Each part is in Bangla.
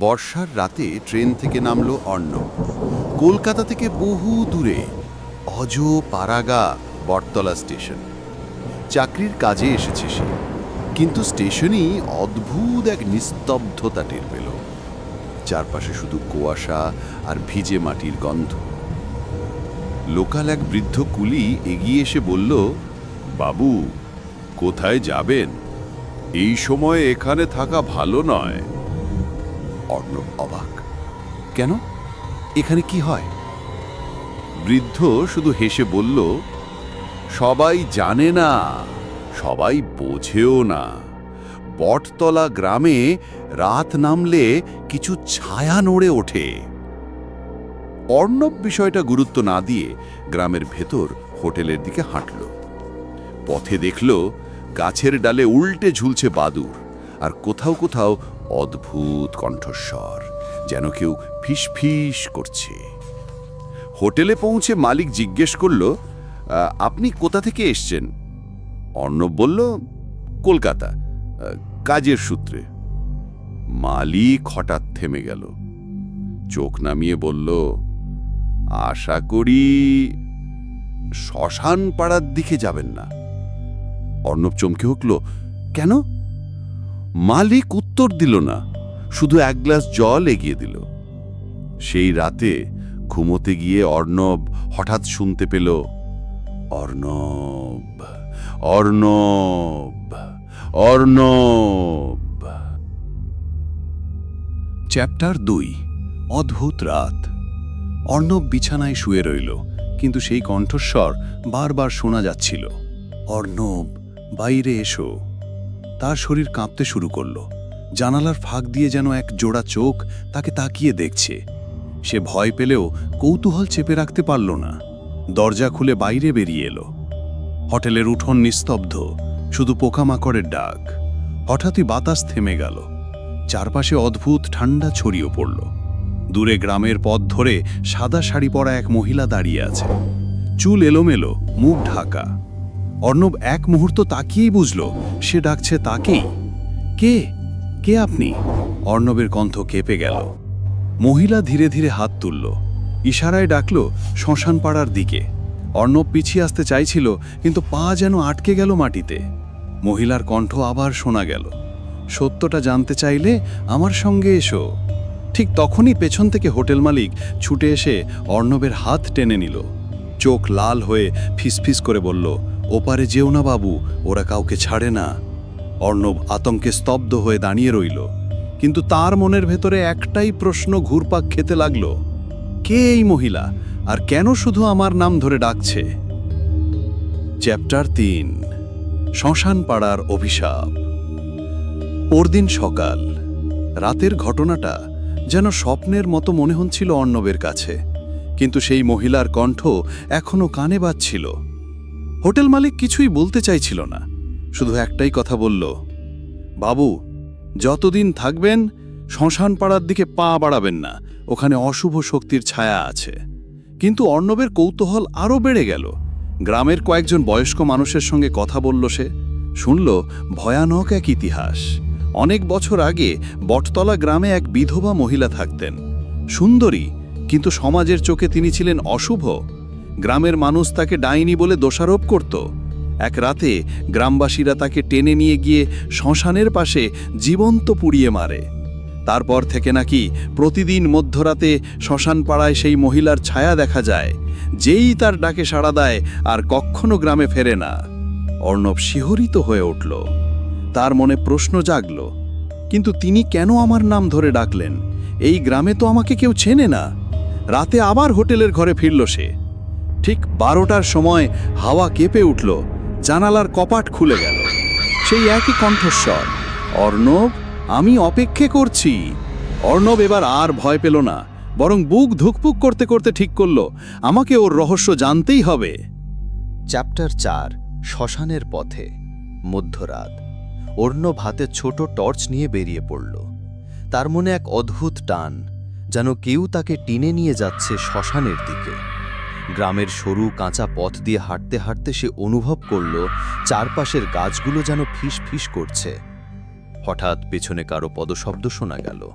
বর্ষার রাতে ট্রেন থেকে নামলো অর্ণব। কলকাতা থেকে বহু দূরে অজ পারাগা বটতলা স্টেশন। চাকরির কাজে এসেছে সে, কিন্তু স্টেশনই অদ্ভুত এক নিস্তব্ধতা টের পেল। চারপাশে শুধু কুয়াশা আর ভিজে মাটির গন্ধ। লোকাল এক বৃদ্ধ কুলি এগিয়ে এসে বলল, বাবু, কোথায় যাবেন? এই সময়ে এখানে থাকা ভালো নয়। অর্ণব অবাক। কেন? এখানে কি হয়? বৃদ্ধ শুধু হেসে বলল, সবাই জানে না, সবাই বোঝেও না। বটতলা গ্রামে রাত নামলে কিছু ছায়া নড়ে ওঠে। অর্ণব বিষয়টা গুরুত্ব না দিয়ে গ্রামের ভেতর হোটেলের দিকে হাঁটল। পথে দেখল, গাছের ডালে উল্টে ঝুলছে বাদুর আর কোথাও কোথাও অদ্ভুত কণ্ঠস্বর, যেন কেউ ফিসফিস করছে। হোটেলে পৌঁছে মালিক জিজ্ঞেস করল আপনি কোথা থেকে এসছেন? অর্ণব বলল, কলকাতা কাজের সূত্রে। মালিক হঠাৎ থেমে গেল। চোখ নামিয়ে বলল, আশা করি শ্মশান পাড়ার দিকে যাবেন না। অর্ণব চমকে উঠল, কেন? মালিক উত্তর দিল না, শুধু এক গ্লাস জল এগিয়ে দিল। সেই রাতে ঘুমোতে গিয়ে অর্ণব হঠাৎ শুনতে পেল, অর্ণব অর্ণব অর্ণব। চ্যাপ্টার দুই, অদ্ভুত রাত। অর্ণব বিছানায় শুয়ে রইল, কিন্তু সেই কণ্ঠস্বর বারবার শোনা যাচ্ছিল। অর্ণব, বাইরে এসো। তার শরীর কাঁপতে শুরু করল। জানালার ফাঁক দিয়ে যেন এক জোড়া চোখ তাকে তাকিয়ে দেখছে। সে ভয় পেলেও কৌতূহল চেপে রাখতে পারল না। দরজা খুলে বাইরে বেরিয়ে এলো। হোটেলের উঠোন নিস্তব্ধ, শুধু পোকামাকড়ের ডাক। হঠাৎই বাতাস থেমে গেল। চারপাশে অদ্ভুত ঠান্ডা ছড়িয়ে পড়ল। দূরে গ্রামের পথ ধরে সাদা শাড়ি পরা এক মহিলা দাঁড়িয়ে আছে। চুল এলোমেলো, মুখ ঢাকা। অর্ণব এক মুহূর্ত তাকিয়েই বুঝল, সে ডাকছে তাকেই। কে? কে আপনি? অর্ণবের কণ্ঠ কেঁপে গেল। মহিলা ধীরে ধীরে হাত তুলল। ইশারায় ডাকল শ্মশান পাড়ার দিকে। অর্ণব পিছিয়ে আসতে চাইছিল, কিন্তু পা যেন আটকে গেল মাটিতে। মহিলার কণ্ঠ আবার শোনা গেল। সত্যটা জানতে চাইলে আমার সঙ্গে এসো। ঠিক তখনই পেছন থেকে হোটেল মালিক ছুটে এসে অর্ণবের হাত টেনে নিল। চোখ লাল হয়ে ফিসফিস করে বলল, ওপারে যেও না বাবু, ওরা কাউকে ছাড়ে না। অর্ণব আতঙ্কে স্তব্ধ হয়ে দাঁড়িয়ে রইল। কিন্তু তার মনের ভেতরে একটাই প্রশ্ন ঘুরপাক খেতে লাগল, কে এই মহিলা? আর কেন শুধু আমার নাম ধরে ডাকছে? চ্যাপ্টার তিন, শ্মশান পাড়ার অভিশাপ। পরদিন সকাল, রাতের ঘটনাটা যেন স্বপ্নের মতো মনে হচ্ছিল অর্ণবের কাছে, কিন্তু সেই মহিলার কণ্ঠ এখনও কানে বাজছিল। হোটেল মালিক কিছুই বলতে চাইছিল না। শুধু একটাই কথা বলল, বাবু, যতদিন থাকবেন শ্মশান পাড়ার দিকে পা বাড়াবেন না, ওখানে অশুভ শক্তির ছায়া আছে। কিন্তু অর্ণবের কৌতূহল আরও বেড়ে গেল। গ্রামের কয়েকজন বয়স্ক মানুষের সঙ্গে কথা বলল সে। শুনল, ভয়ানক এক ইতিহাস। অনেক বছর আগে বটতলা গ্রামে এক বিধবা মহিলা থাকতেন। সুন্দরী, কিন্তু সমাজের চোখে তিনি ছিলেন অশুভ। গ্রামের মানুষ তাকে ডাইনি বলে দোষারোপ করত। এক রাতে গ্রামবাসীরা তাকে টেনে নিয়ে গিয়ে শ্মশানের পাশে জীবন্ত পুড়িয়ে মারে। তারপর থেকে নাকি প্রতিদিন মধ্যরাতে শ্মশান পাড়ায় সেই মহিলার ছায়া দেখা যায়, যেই তার ডাকে সাড়া দেয় আর কখনো গ্রামে ফেরে না। অর্ণব শিহরিত হয়ে উঠল। তার মনে প্রশ্ন জাগল, কিন্তু তিনি কেন আমার নাম ধরে ডাকলেন? এই গ্রামে তো আমাকে কেউ চেনে না। রাতে আবার হোটেলের ঘরে ফিরল সে। ঠিক বারোটার সময় হাওয়া কেঁপে উঠল। জানালার কপাট খুলে গেল। সেই একই কণ্ঠস্বর, অর্ণব, আমি অপেক্ষে করছি। অর্ণব এবার আর ভয় পেল না, বরং বুক ধুকপুক করতে করতে ঠিক করল, আমাকে ওর রহস্য জানতেই হবে। চ্যাপ্টার চার, শ্মশানের পথে, মধ্যরাত। অর্ণব হাতে ছোট টর্চ নিয়ে বেরিয়ে পড়ল। তার মনে এক অদ্ভুত টান, যেন কেউ তাকে টিনে নিয়ে যাচ্ছে শ্মশানের দিকে। গ্রামের সরু কাঁচা পথ দিয়ে হাঁটতে হাঁটতে সে অনুভব করল, চারপাশের গাছগুলো যেন ফিস ফিস করছে। হঠাৎ পেছনে কারও পদশব্দ শোনা গেল।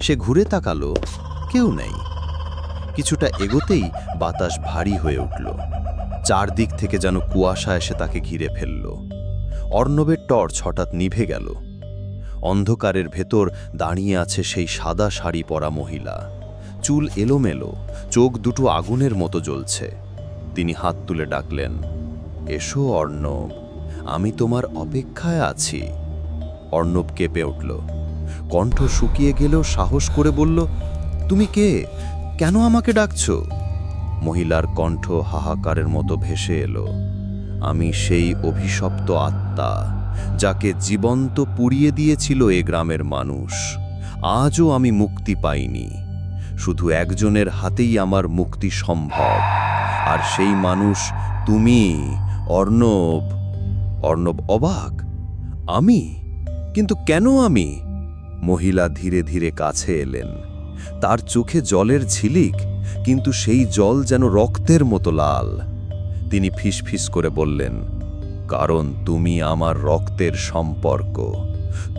সে ঘুরে তাকালো, কেউ নেই। কিছুটা এগোতেই বাতাস ভারী হয়ে উঠল। চারদিক থেকে যেন কুয়াশা এসে তাকে ঘিরে ফেলল। অর্ণবের টর্চ হঠাৎ নিভে গেল। অন্ধকারের ভেতর দাঁড়িয়ে আছে সেই সাদা শাড়ি পরা মহিলা। চুল এলোমেলো, চোখ দুটো আগুনের মতো জ্বলছে। তিনি হাত তুলে ডাকলেন, এসো অর্ণব, আমি তোমার অপেক্ষায় আছি। অর্ণব কেঁপে উঠল, কণ্ঠ শুকিয়ে গেলেও সাহস করে বলল, তুমি কে? কেন আমাকে ডাকছ? মহিলার কণ্ঠ হাহাকারের মতো ভেসে এলো, আমি সেই অভিশপ্ত আত্মা, যাকে জীবন্ত পুড়িয়ে দিয়েছিল এ গ্রামের মানুষ। আজও আমি মুক্তি পাইনি। শুধু একজনের হাতেই আমার মুক্তি সম্ভব। আর সেই মানুষ তুমি, অর্ণব। অর্ণব অবাক। আমি? কিন্তু কেন আমি? মহিলা ধীরে ধীরে কাছে এলেন। তার চোখে জলের ঝিলিক, কিন্তু সেই জল যেন রক্তের মতো লাল। তিনি ফিসফিস করে বললেন, কারণ তুমি আমার রক্তের সম্পর্ক।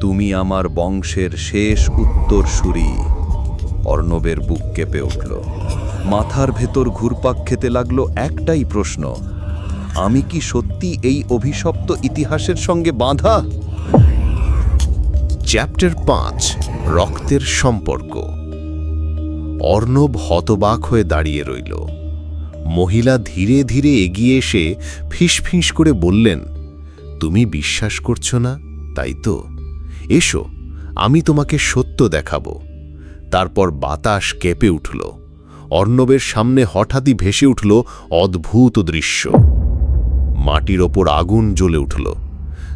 তুমি আমার বংশের শেষ উত্তরসূরি। অর্ণবের বুক কেঁপে উঠল। মাথার ভেতর ঘুরপাক খেতে লাগল একটাই প্রশ্ন, আমি কি সত্যি এই অভিশপ্ত ইতিহাসের সঙ্গে বাঁধা? চ্যাপ্টার পাঁচ, রক্তের সম্পর্ক। অর্ণব হতবাক হয়ে দাঁড়িয়ে রইল। মহিলা ধীরে ধীরে এগিয়ে এসে ফিসফিস করে বললেন, তুমি বিশ্বাস করছ না, তাই তো? এসো, আমি তোমাকে সত্য দেখাবো। তারপর বাতাস কেঁপে উঠল। অর্ণবের সামনে হঠাৎই ভেসে উঠল অদ্ভুত দৃশ্য। মাটির ওপর আগুন জ্বলে উঠল,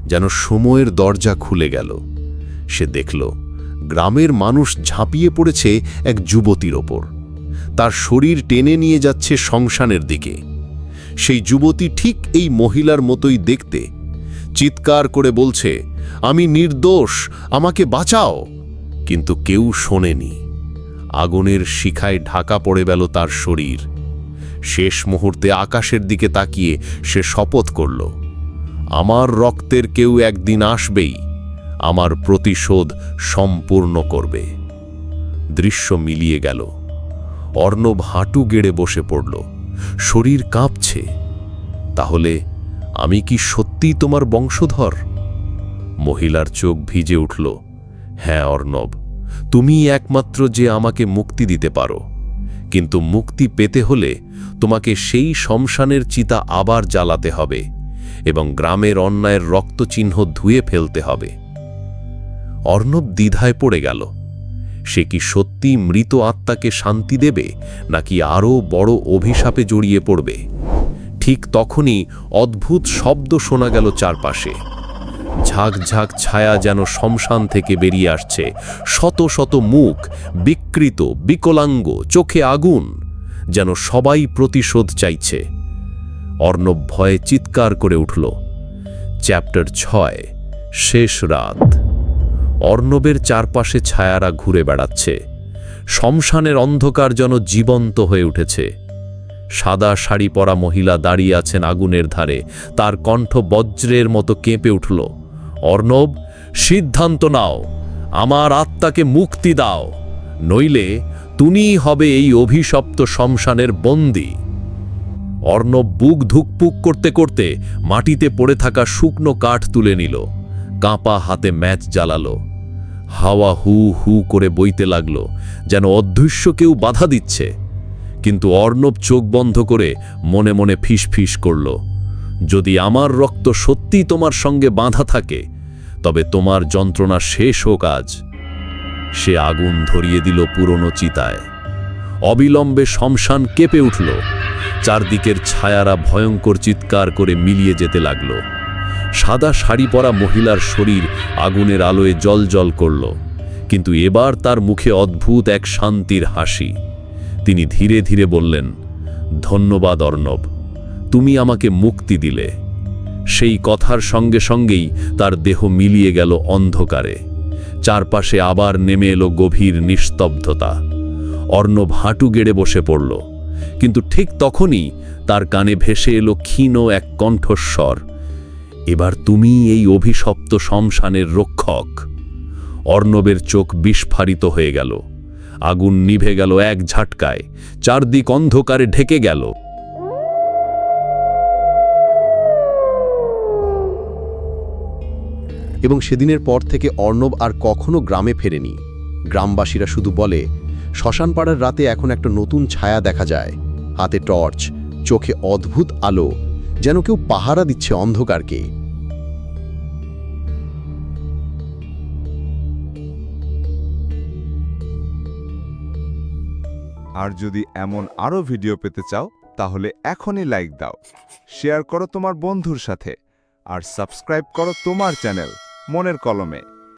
যেন সময়ের দরজা খুলে গেল। সে দেখল, গ্রামের মানুষ ঝাঁপিয়ে পড়েছে এক যুবতীর ওপর। তার শরীর টেনে নিয়ে যাচ্ছে সংসানের দিকে। সেই যুবতী ঠিক এই মহিলার মতোই দেখতে। চিৎকার করে বলছে, আমি নির্দোষ, আমাকে বাঁচাও। কিন্তু কেউ শোনেনি। আগুনের শিখায় ঢাকা পড়ে গেল তার শরীর। শেষ মুহূর্তে আকাশের দিকে তাকিয়ে সে শপথ করল, আমার রক্তের কেউ একদিন আসবেই, আমার প্রতিশোধ সম্পূর্ণ করবে। দৃশ্য মিলিয়ে গেল। অর্ণব হাঁটু গেড়ে বসে পড়ল, শরীর কাঁপছে, তাহলে আমি কি সত্যিই তোমার বংশধর? মহিলার চোখ ভিজে উঠল হ্যাঁ অর্ণব তুমি একমাত্র যে আমাকে মুক্তি দিতে পারো। কিন্তু মুক্তি পেতে হলে তোমাকে সেই শমশানের চিতা আবার জ্বালাতে হবে এবং গ্রামের অন্যায়ের রক্তচিহ্ন ধুয়ে ফেলতে হবে। অর্ণব দ্বিধায় পড়ে গেল। সে কি সত্যি মৃত আত্মাকে শান্তি দেবে, নাকি আরও বড় অভিশাপে জড়িয়ে পড়বে? ঠিক তখনই অদ্ভুত শব্দ শোনা গেল চারপাশে। ঝাঁক ঝাঁক ছায়া যেন শ্মশান থেকে বেরিয়ে আসছে। শত শত মুখ, বিকৃত, বিকলাঙ্গ, চোখে আগুন, যেন সবাই প্রতিশোধ চাইছে। অর্ণব ভয়ে চিৎকার করে উঠল। চ্যাপ্টার ছয়, শেষ রাত। অর্ণবের চারপাশে ছায়ারা ঘুরে বেড়াচ্ছে। শমশানের অন্ধকার যেন জীবন্ত হয়ে উঠেছে। সাদা শাড়ি পরা মহিলা দাঁড়িয়ে আছেন আগুনের ধারে। তার কণ্ঠ বজ্রের মতো কেঁপে উঠল। অর্ণব, সিদ্ধান্ত নাও, আমার আত্মাকে মুক্তি দাও, নইলে তুমিই হবে এই অভিশপ্ত শ্মশানের বন্দী। অর্ণব বুক ধুকপুক করতে করতে মাটিতে পড়ে থাকা শুকনো কাঠ তুলে নিল, কাঁপা হাতে ম্যাচ জ্বালালো। হাওয়া হু হু করে বইতে লাগল, যেন অদৃশ্য কেউ বাধা দিচ্ছে। কিন্তু অর্ণব চোখ বন্ধ করে মনে মনে ফিস ফিস করল। যদি আমার রক্ত সত্যিই তোমার সঙ্গে বাঁধা থাকে, তবে তোমার যন্ত্রণা শেষ হোক আজ। সে আগুন ধরিয়ে দিল পুরনো চিতায়। অবিলম্বে শমশান কেঁপে উঠল। চারদিকের ছায়ারা ভয়ঙ্কর চিৎকার করে মিলিয়ে যেতে লাগল। সাদা শাড়ি পরা মহিলার শরীর আগুনের আলোয় জল জল করল, কিন্তু এবার তার মুখে অদ্ভুত এক শান্তির হাসি। তিনি ধীরে ধীরে বললেন, ধন্যবাদ অর্ণব তুমি আমাকে মুক্তি দিলে। সেই কথার সঙ্গে সঙ্গেই তার দেহ মিলিয়ে গেল অন্ধকারে। চারপাশে আবার নেমে এলো গভীর নিস্তব্ধতা। অর্ণব হাঁটু গেড়ে বসে পড়ল। কিন্তু ঠিক তখনই তার কানে ভেসে এলো ক্ষীণ এক কণ্ঠস্বর, এবার তুমি এই অভিশপ্ত শমশানের রক্ষক। অর্ণবের চোখ বিস্ফারিত হয়ে গেল। আগুন নিভে গেল এক ঝাটকায়। চারদিক অন্ধকারে ঢেকে গেল। এবং সেদিনের পর থেকে অর্ণব আর কখনো গ্রামে ফেরেনি। গ্রামবাসীরা শুধু বলে, শ্মশানপাড়ার রাতে এখন একটা নতুন ছায়া দেখা যায়। হাতে টর্চ, চোখে অদ্ভুত আলো, যেন কেউ পাহারা দিচ্ছে অন্ধকারকে। আর যদি এমন আরও ভিডিও পেতে চাও, তাহলে এখনই লাইক দাও, শেয়ার করো তোমার বন্ধুর সাথে, আর সাবস্ক্রাইব করো তোমার চ্যানেল। মনের কলমে।